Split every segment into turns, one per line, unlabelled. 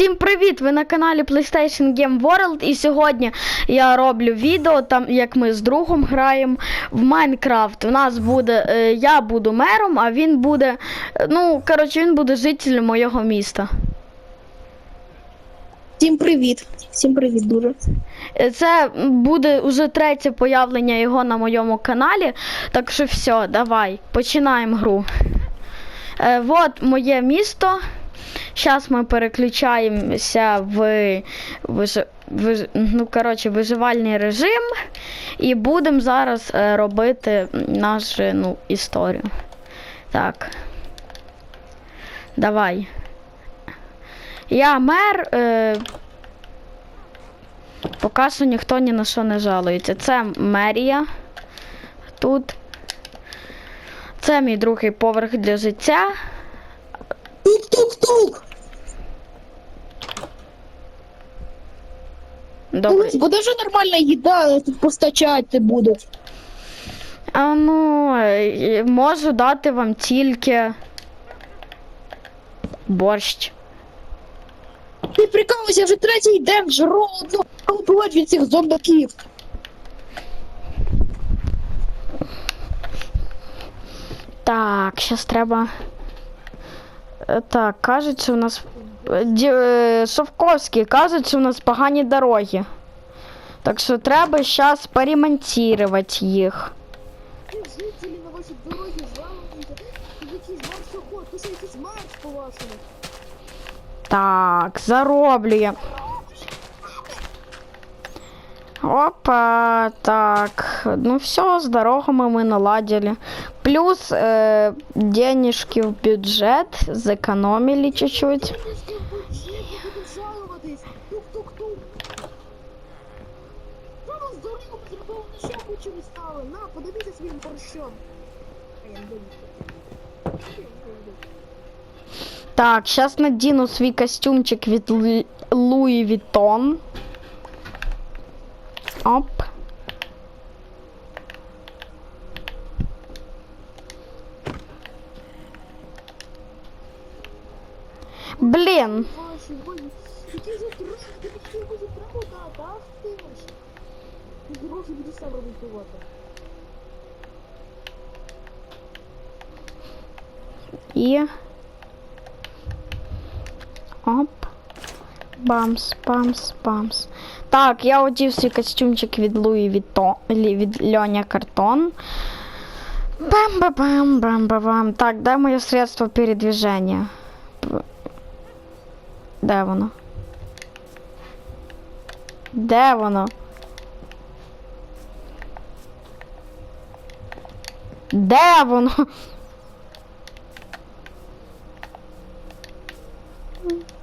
Всім привіт! Ви на каналі PlayStation Game World і сьогодні я роблю відео, там як ми з другом граємо в Майнкрафт. У нас буде, е, я буду мером, а він буде, е, ну, коротше, він буде жителем моєго міста.
Всім привіт. Всім привіт дуже.
Е, Це буде уже третє появлення його на моєму каналі. Так що все, давай, починаємо гру. Е, вот моє місто. Зараз ми переключаємося в, виж... виж- ну, коротше, виживальний режим і будемо зараз е, робити нашу ну, історію. Так. Давай. Я мер. Е... Поки що ніхто ні на що не жалується. Це мерія. Тут. Це мій другий поверх для життя.
Тук-тук-тук!
Добре.
Буде вже нормальна їда, тут постачати будуть.
А ну, е, можу дати вам тільки борщ.
Ти прикалуйся, вже третій день жру одну від цих зомбаків.
Так, зараз треба. Так, кажуть, що у нас. Ді... е, кажуть, що у нас погані дороги. Так що треба зараз поремонтувати їх.
Жители на вашей дороге жалуются, что якийсь маршоход, то що якийсь марш по-вашому.
Так, зароблює. Опа, так. Ну все, з дорогами ми наладили. Плюс э, денежки в бюджет зекономили чуть-чуть. Так, сейчас надіну свій костюмчик від Лу- Луї Вітон. Оп. Блін.
Ваші, боже, який же трохи, ти такий може треба дати, ах ти ж. Ти гроші буду сам ремонтувати.
І. Оп. Бамс, бамс, бамс. Так, я одів свій костюмчик від Луї Віто, лі- від Льоня Картон. Бам-ба-бам, бам-ба-бам. Так, де моє средство передвіження? П- Де воно? Де воно? Де воно?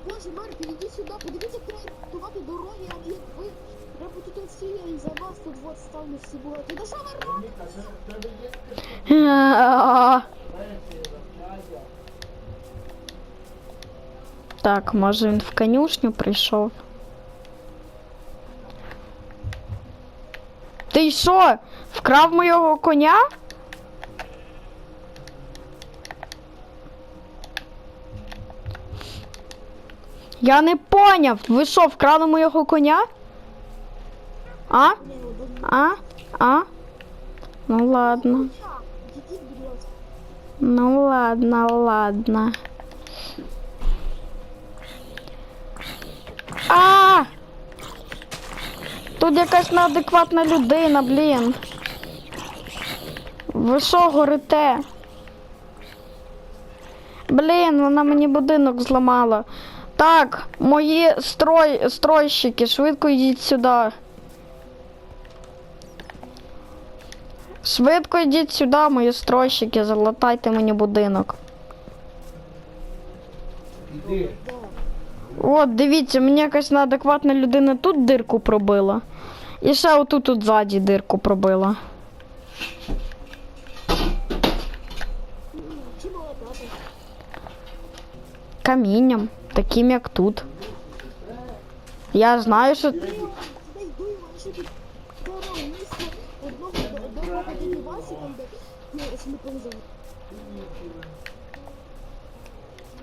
Боже, Марк, іди сюди, подивіться, як Ремонтувати дороги, а як ви. Треба тут всі, і за вас тут вот ставлю всі були. Ти що ви?
Так, може він в конюшню прийшов. Ти що? Вкрав моєго коня? Я не поняв. Ви що, вкрали моєго коня? А? А? А? Ну ладно. Ну ладно, ладно. А! Тут якась неадекватна людина, блін. Ви що горите? Блін, вона мені будинок зламала. Так, мої строй, стройщики, швидко йдіть сюди. Швидко йдіть сюди, мої стройщики, залатайте мені будинок. От, дивіться, мені якась неадекватна людина тут дирку пробила. І ще отут тут ззаді дирку пробила. Камінням, таким як тут. Я знаю, що.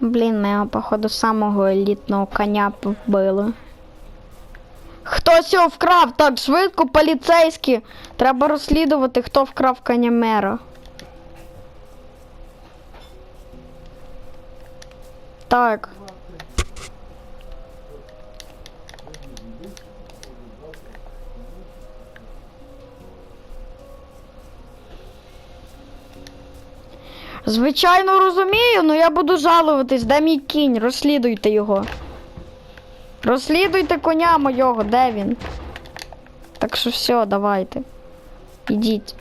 Блін, його, походу, самого елітного коня вбили. Хтось його вкрав так швидко, поліцейські. Треба розслідувати, хто вкрав коня мера. Так. Звичайно розумію, але я буду жалуватись, де мій кінь, розслідуйте його. Розслідуйте коня мого, де він? Так що все, давайте. Ідіть.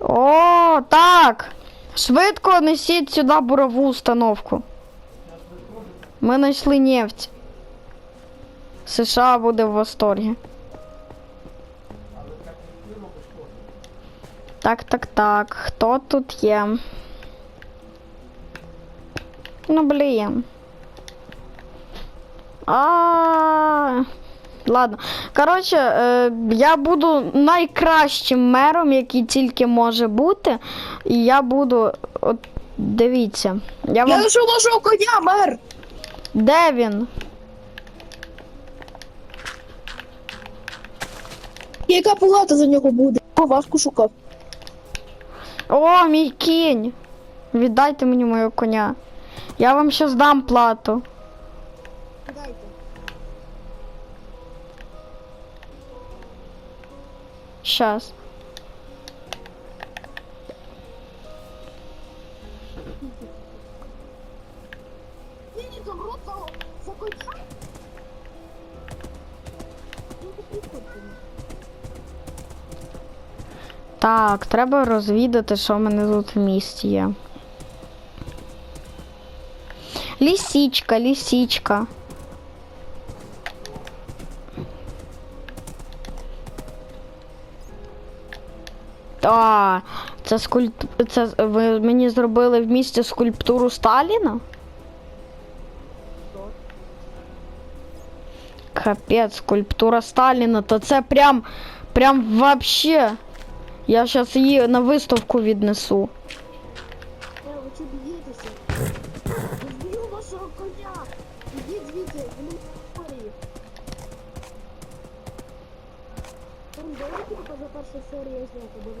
О, так. Швидко несіть сюди бурову установку. Ми знайшли нефть. США буде в восторгі. Так, так, так. Хто тут є? Ну, блін. А. Ладно. Коротше, е, я буду найкращим мером, який тільки може бути. І я буду. От дивіться. Я
Я
вам.
знайшов вашого коня, мер!
Де він?
Яка плата за нього буде? Важко шукав.
О, мій кінь. Віддайте мені мого коня. Я вам щас дам плату.
Дайте.
Щас.
За коня.
Так, треба розвідати, що в мене тут в місті є. Лісічка, лісічка. А, це скульп... Це ви мені зробили в місті скульптуру Сталіна? Капець, скульптура Сталіна, то це прям, прям вообще. Я зараз її на виставку віднесу.
Я вашого коня. Ідіть звідси, ви не хворі. Давайте за першу серію зняти буде.